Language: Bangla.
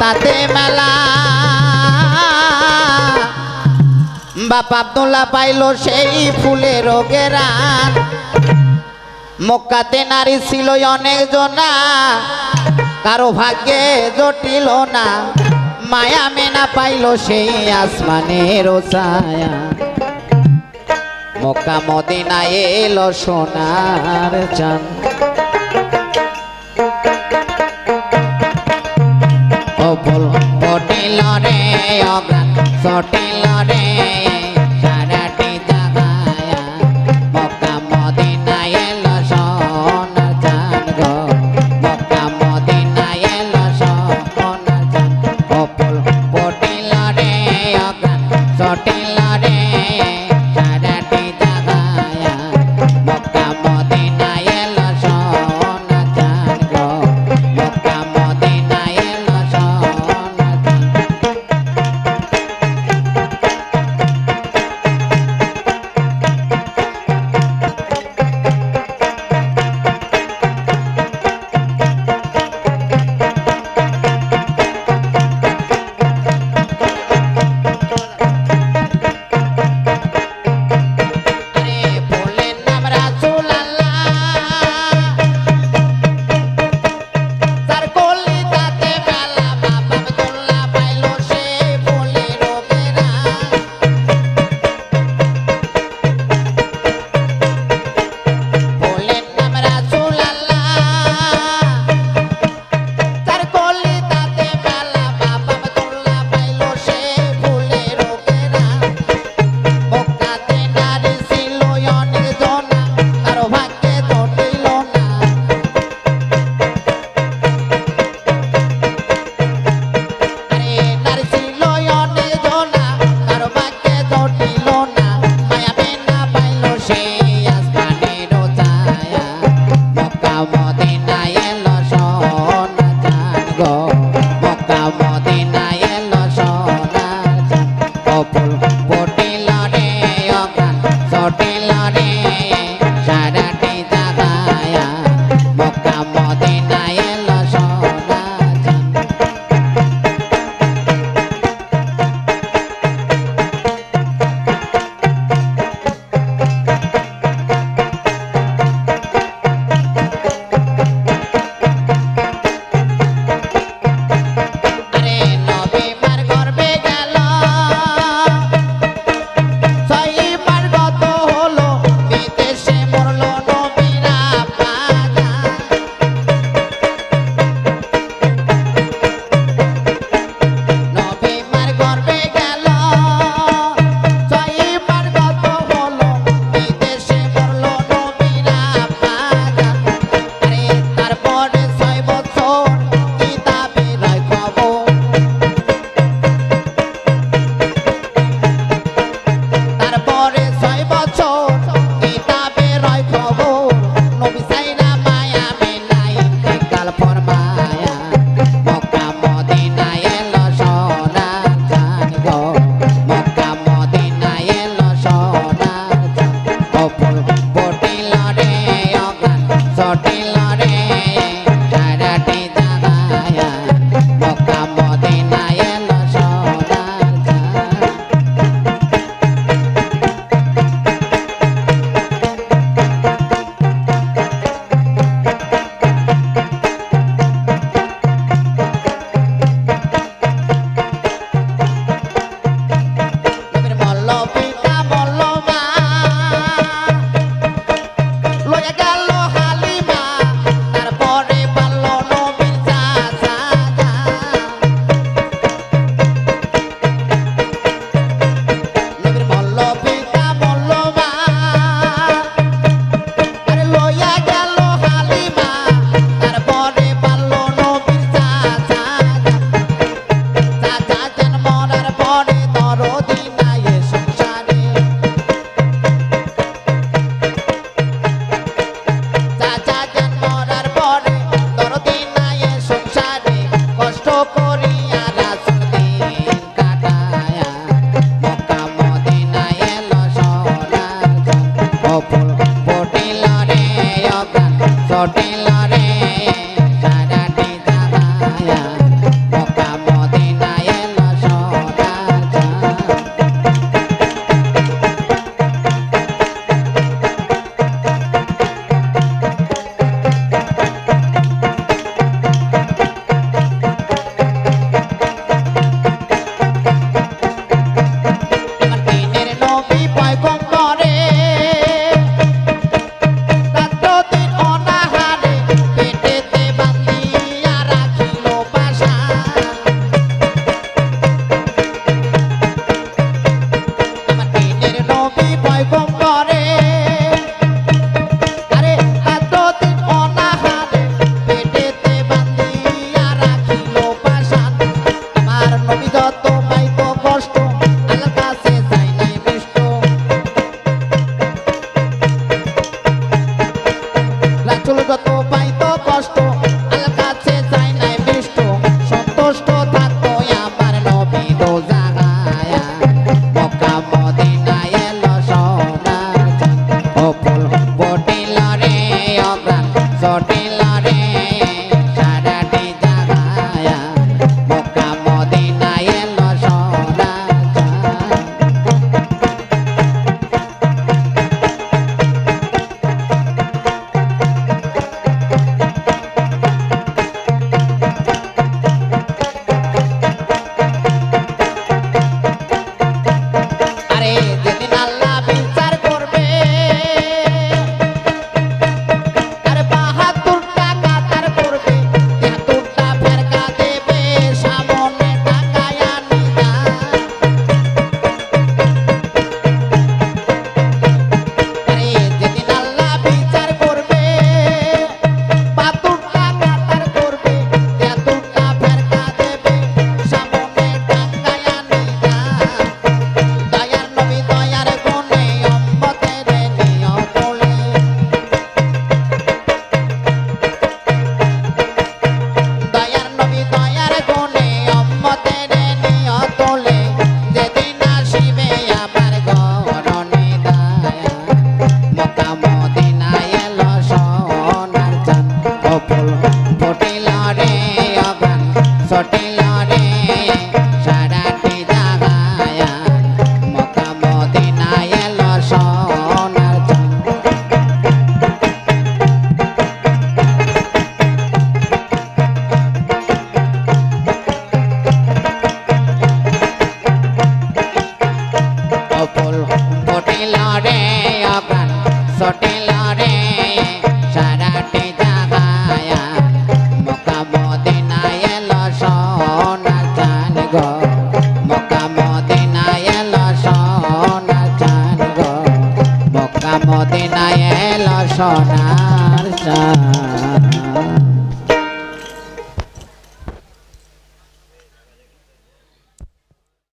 তাতে মেলা। বাপ আব্দুল্লাহ পাইল সেই ফুলের গেরান মক্কাতে নারী ছিল অনেক জনা। কারও ভাগ্যে জটিল না। মায়া মেনা পাইল সেই আসমানের ছায়া। মক্কা মদিনা এলো সোনার চান Sotel লতা চটিলারে রে সোনার চাঁদ।